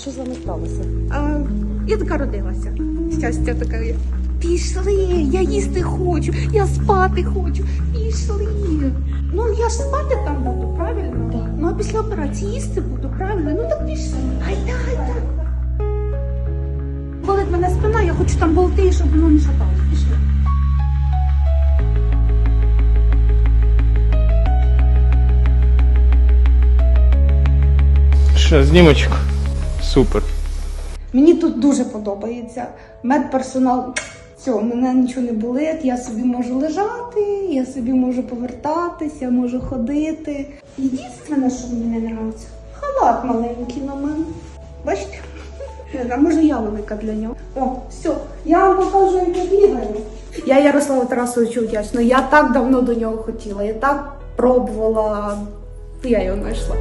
Що з вами сталося? А, я така родилася. Щастя таке. є. Пішли, я їсти хочу, я спати хочу. Пішли. Ну я ж спати там буду, правильно? Так. Ну а після операції їсти буду, правильно? Ну так пішли. Гайда, гайда. Болить мене спина, я хочу там болти, щоб воно не шаталось. Пішли. Ще знімочку. Супер. Мені тут дуже подобається. Медперсонал. Все, мене нічого не болить, я собі можу лежати, я собі можу повертатися, можу ходити. Єдине, що мені не подобається, халат маленький на мене. Бачите? Не може я велика для нього. О, все, я вам покажу, як я бігаю. Я Ярославу Тарасовичу вдячна. Я так давно до нього хотіла, я так пробувала. Я його знайшла.